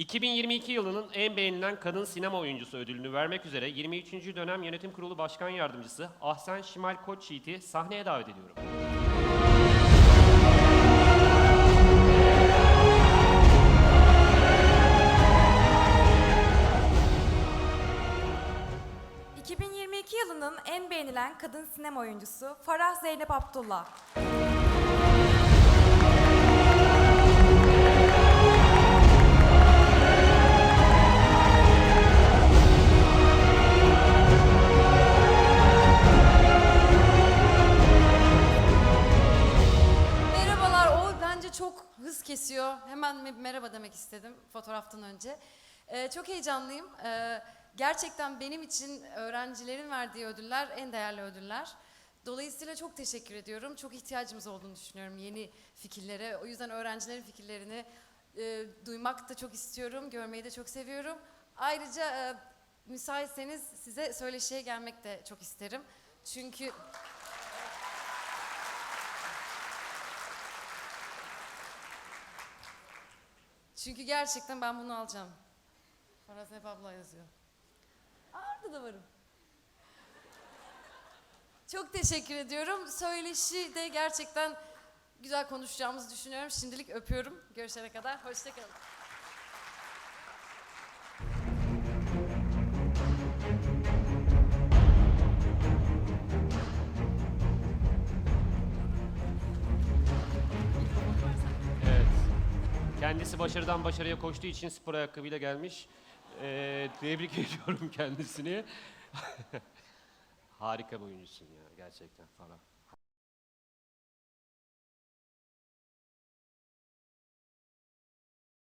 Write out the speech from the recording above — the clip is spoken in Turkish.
2022 yılının en beğenilen kadın sinema oyuncusu ödülünü vermek üzere 23. dönem yönetim kurulu başkan yardımcısı Ahsen Şimal Koçyiğit'i sahneye davet ediyorum. Cık. 2022 yılının en beğenilen kadın sinema oyuncusu Farah Zeynep Abdullah. Çok hız kesiyor. Hemen me- merhaba demek istedim fotoğraftan önce. Ee, çok heyecanlıyım. Ee, gerçekten benim için öğrencilerin verdiği ödüller en değerli ödüller. Dolayısıyla çok teşekkür ediyorum. Çok ihtiyacımız olduğunu düşünüyorum yeni fikirlere. O yüzden öğrencilerin fikirlerini e, duymak da çok istiyorum, görmeyi de çok seviyorum. Ayrıca e, müsaitseniz size söyleşiye gelmek de çok isterim. Çünkü... Çünkü gerçekten ben bunu alacağım. Faraz hep abla yazıyor. Arda da varım. Çok teşekkür ediyorum. Söyleşi de gerçekten güzel konuşacağımızı düşünüyorum. Şimdilik öpüyorum. Görüşene kadar. Hoşçakalın. Kendisi başarıdan başarıya koştuğu için spor ayakkabıyla gelmiş. Ee, tebrik ediyorum kendisini. Harika bir oyuncusun ya gerçekten falan.